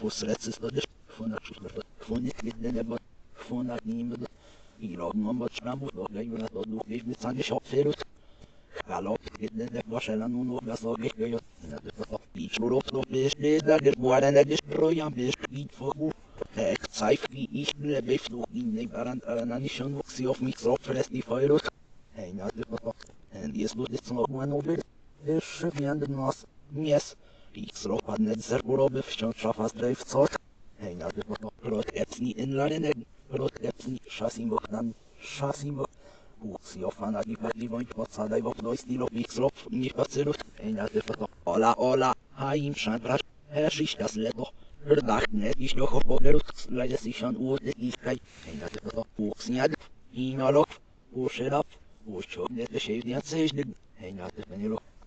posredstva fonačila fonetvidene fonanimda irodnom člamu dogajula do duhvižnica nišo ferut Halop, gedene bošelan unu gasoge gejot, zato pičurop no bešne da gerbuare ne beš projan beš vid fogu. Ek zeif wie ich ne bef no in ne baran arana nishon vuxi auf mich so fress die feurut. Hey na de papa, en dies bu dit no guan obel, beš wie an den nas, mies. Ich so hat net sehr grobe schon schafas dreif zort. Hey, na das war rot jetzt nie in Laren. Rot jetzt nie schassi moch dann schassi moch. Wuchs sie auf an die Party wollen was da auf neues die noch ich so nicht passiert. Hey, na war Ola ola. Hai im Schandrat. Herr sich das doch. Verdacht net is nog op de rug, leider sich an oor de liefheid. En dat is wat ook snad. Ina op, oor scherap, oor chok net de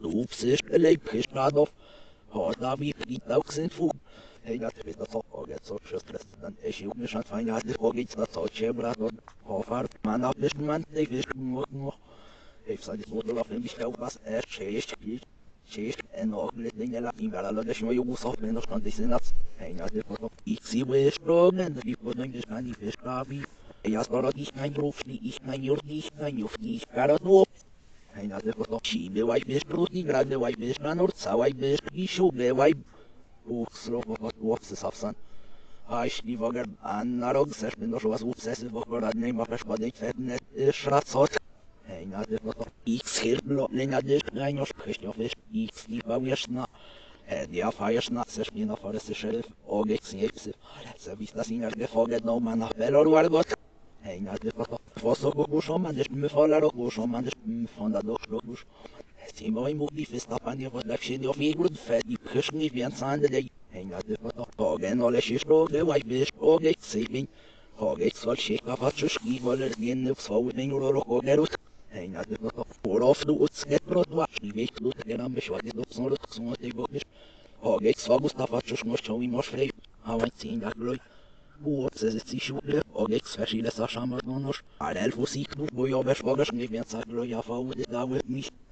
Loops is elektrisch nadof, hot navi prit auxen fug, zijn voet. Hey, dat is dat ook het soort stress. Dan is je ook niet aan het fijn uit. Ook iets dat zou je braden. Hofer, man op is man tegen is moet nog. Heeft zij dit woord af en die stel was er cheest. Cheest en ook dit ding laat in wel dat je maar jongens af en nog kan dit zijn dat. Hey, dat is wat ik zie weer stromen. Dat ik wat denk is aan die viskrabi. Ja, spara ich Beruf, ich Jord, ich Juft, ich kann das nur. Ein hat einfach noch Schiebe, weil ich bin Brot, nicht gerade, weil ich bin Mann, Zau, Ich a jeśli w ich a na rok chcesz wynoszyła z upsesy w ogóle nie ma przeszkody kwetne szacot. Ej, na ty ich x hirblo, nie na ty krajnosz pyśniowy, x lipałjesz na ja fajesz na chcesz mnie na foresty szeryf, ogień z niej psy, zawista z inardy fogę no ma na velor wargot. Ej, na ty to kwosogo guszą, mandysz my fola roguszą, mandysz my fonda do szroguszą. Det från där då slog bus. Det var emot vi festa på ni var där sken jag fick grund för i i na det var dagen och läs slog det var bis och det sig. Har jag så checka vad så skriv eller gen upp så ning och då och där ut. Hey, na det var för of du ut sket brot var. Ni vet du det när man schwade då så det så det går. Har jag så Mustafa så måste vi måste fri. Har inte sehen da glöj. Uopse si šuplje, ogek svešile sa šamardonoš, a elfu siknu, bojo veš bogaš mi vjen sa gloja faude dawe mi,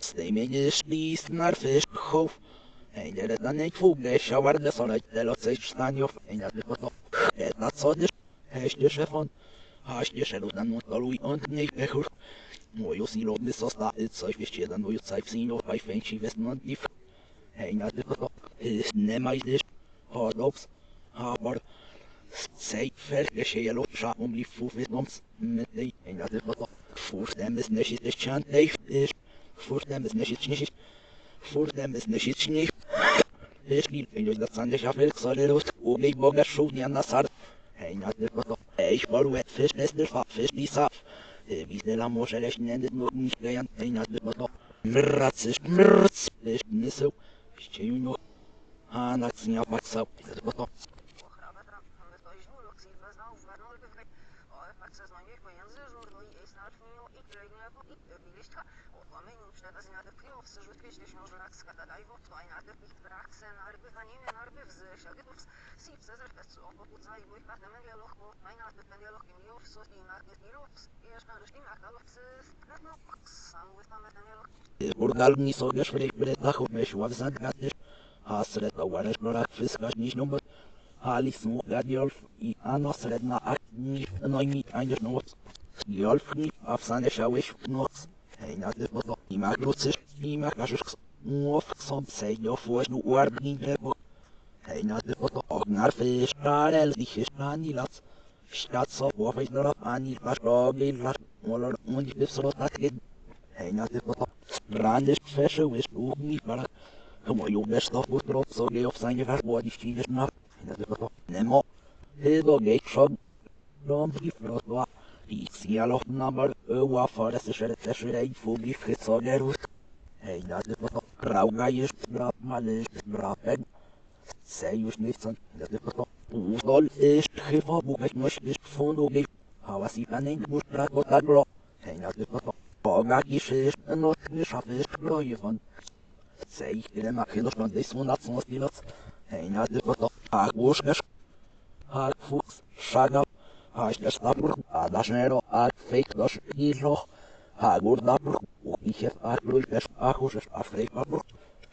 Стремитесь снарфиш хов. Egyre tanít fog, és savar, de szaladj el a szétslányok, én az likotok. Ez látszod, és helyesgyöse van. Ha egyesen után mondta lui, ant négy behur. Mojo szíró, de szasztá, ez szaj, és csédan, hogy száj színó, haj fencsí, vesz nandif. Én az likotok, és nem ájt, és ha dobsz, ha bar. Szej felkeséjel, ott sávom, lifú, visznomsz, mert én az likotok. Fúr, nem ez nesít, és csánt, és dat is dan niet voel, de shower de zon uit de lot zich staan jof, en dat is wat Het dat zo dus, hij is dus van, hij is dus dan moet al und niet weghoor. Mooi als die lopen is als dat het zou je dan wil je tijd zien of bij ventje wist man die. Op scha om die voet noms met die en dat is wat voor them is niet is chant leef is voor them is niet niet voor them is niet niet is niet en dus dat zijn de schafel zal er ook ook niet boga show niet aan nasar en dat is wat ik wou het vis is de vis die saf wie de la moche les nendet nog niet gaan en dat is wat Mrats is mrats is Hívásos mófszom szennyó folyó ordinterbo. Heinat ott agnár fél és rár el és ránilac. Státszó vajnara ányilas rábélás molor mondj beszólották én. Heinat ott rándes felső és ugni valak. Komolyó bestapot rosszolé a szányvár volt is csínyesnak. Heinat ott nem a. Hédo géksag. Rompi frotva. Így szia lopnámmal, ő a falesz és eretesre egy fogif, hogy szolgálult. Hey, das ist was Raugeige Straf, Mann, Strafen. Sei ich nicht, das ist was Soll ich Schiffer, wo ich mich nicht von du nicht. Aber sie kann nicht, wo Straf, wo das Bro. Hey, das ist was Borga, die Schiffer, noch nicht schaffe ich Treue von. Sei ich dir immer Kinder von 620 Kilos. Hey, das ist was Tag, wo ich mich. Ach, Fuchs, Schagab, Hag ich das Abbrück, Adaschnero, Hag Fake, das Spielloch. algunos ich arról és ákos a frékapok,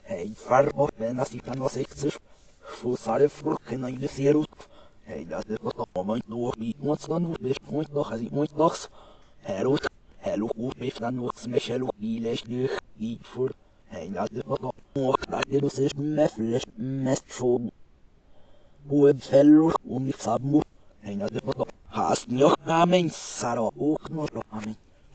egy farmok benne szépen a szexis, fúszárja furkén a jösszérút, egy azért a tomány nók, mi mocganút, és mondnak, ez így mondnak, herót, helók út, és lennok, smes helók, íles nők, így fur, egy azért a tomok, rágyalusz, és mefles, mesztfog, hogy felúr, unik szabmur, egy azért a házniak, ámen, szára, oknos, ámen.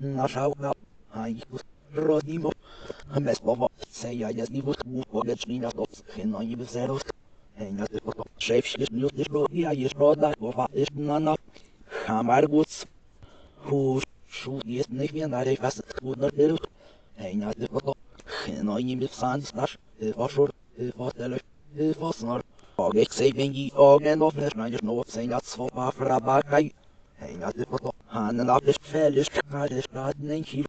Binde Luft. Da ich bewegt sich spielt, na schau na, ich muss Rodimo. Am besten war sei ja jetzt nicht gut, wo der Schnee nach dort hin an ihr Zero. Hey, na der Gott, Chef ist nicht nicht so, ja, ist Roda, wo war ist na na. Hamar gut. Hu schu ist nicht mehr da, ich weiß gut noch der. Hey, na der Gott, hin an ihr Sans, das war schon Fatele, Fasnar, Agek szépenyi, ಹನ್ನೊಂದು fail ಹದಿನೈದು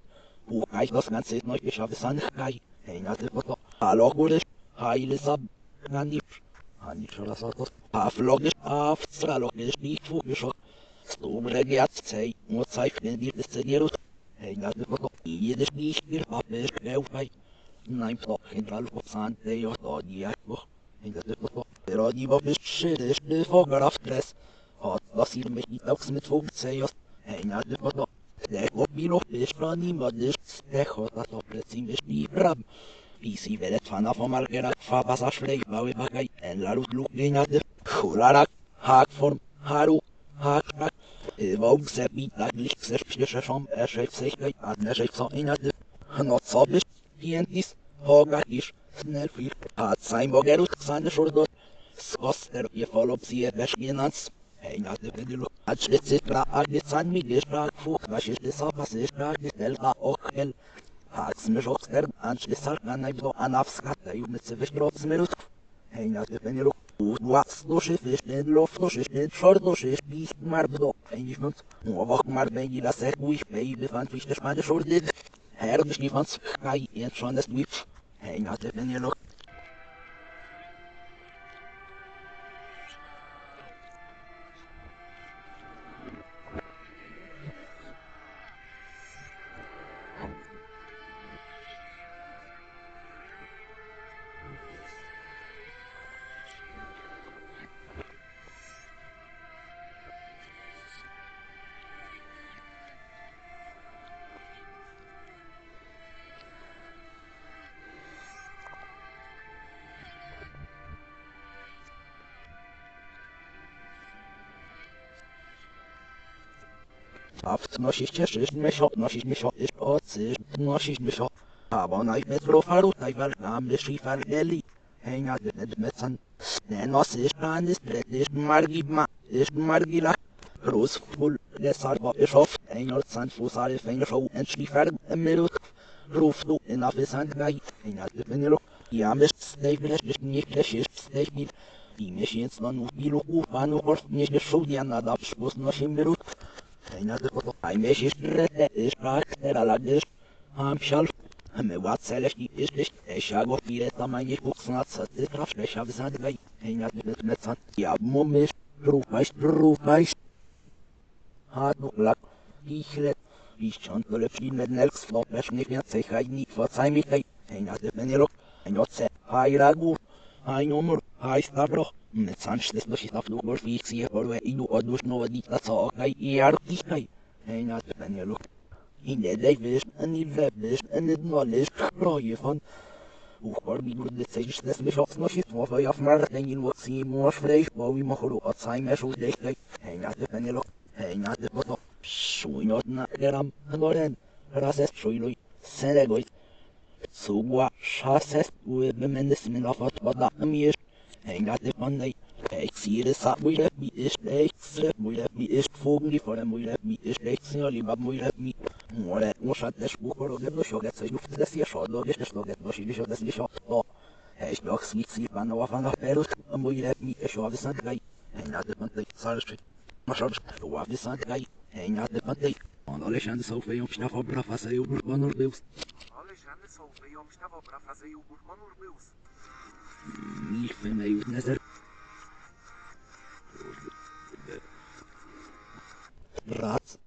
o mais nosso grande ser nós fechava essa cai em nossa foto a loucura a ilusão grande a nichola só a flor a flor nicht vorgeschock stumre gerd sei nur zeichnen die szenierung in nossa foto jedes nicht wir haben schnell bei nein doch in der Lufthansa der dort die Achbuch in der Foto der die war beschädigt bevor gerafft ist hat was ihr mich nicht aufs mit 15 Jahren pieniądze wodą. Tego bilu wyszproni mody, stechota to plecy myśli bram. Pisi wyletwana fomargera, faba zaszlejwały bagaj, enlarus lukryniady, hurarak, hakform, haru, hakrak. Wąb zebit na glich, chcesz przyszeszą, eszej w sejkaj, a neżej w co inaty. No co byś, pientis, hoga iż, snerfir, a cajmogerus ksany szurdot, skoster je folopsje beszkienans. עד שציפרה על ניצן מגישה כפוך ושישליסה בשישה גדלה אוכל. העצמי שופסר גן שליסה גנאי בו ענף סקת היו מצבי שרופס מלוט. הינה דבנילו ועצלו שפישלן לופנו ששלן שורדו ששביש מרדו. אינישמנט מובח מרדני לסך וישפי בפנט וישתשמד שורדד. Herrlich, wie man's, kein Ernst schon das Lieb. Hey, na, der bin ja noch. Mich op, nosić mich op, ist ocysz, nosić mich op. Aber nein, mit Rofaru, nein, weil am ist Schiefer Eli. Hänger mit Metzern. Ne nos ist an ist Brett, ist Margima, ist Margila. Großfull, deshalb war ich oft, Engel, Sandfuß, alle Fänger, Schau, ein Schiefer, im Minut. Ruf du in auf das Handgei, Hänger mit Benilo. Ja myśl z tej wreszcie nie klesisz z tej chwili. I miesiąc na nów ilu panu kort nie się szudia nada szpus na się Այնադրող այմեջ իր ես պարկներ ալագներ համշալ հմեվածել է իր ես էշագով իր տաման երկու խնացած է հավ շավզան գայ այնադրող նեցան յաբմոմ ես ռուպայս ռուպայս հատու լակ իխրե իչան գլեփին ներնել սլոպեշնի ցեխայնի վացայմի այնադրող ներող այնոցե հայրագուր այնոմր to nie więcej hajni. Wacaj mi hej. Hej na to benelok. Hej no do vodita co okaj i artiskaj. Hej na to benelok. I ne dej viš, ani vebiš, ani dnoliš, kroje van. Uchbar bi dur de cejiš des mi šoks noši tvofa ja fmarten il voksi moš frejš bovi mohru od sajme šus dejkaj. Hej na to benelok. Hej na to poto. Šujnot na eram hnoren. Rases šujluj. Senegoj. Sugwa šases uebe mendes min afat Hang out on the Ik zie de zak, moeder, wie is rechts, moeder, wie is vogel, die voor de moeder, wie is rechts, ja, liba, moeder, wie. Moeder, moest het des boek voor de bosje, dat ze hoeft des hier zo, dat is des nog het bosje, die zo des die zo. Oh, hij is nog smiet, smiet, van nou van de perus, moeder, wie is zo, dus een gei. En dat is van de sarsch, maar zo, zo, wat is een gei. En dat is van de. On alle chande sou feio, estava pra fazer o burro no Deus. Alle chande sou feio, estava pra fazer o burro no mij net er. Raad.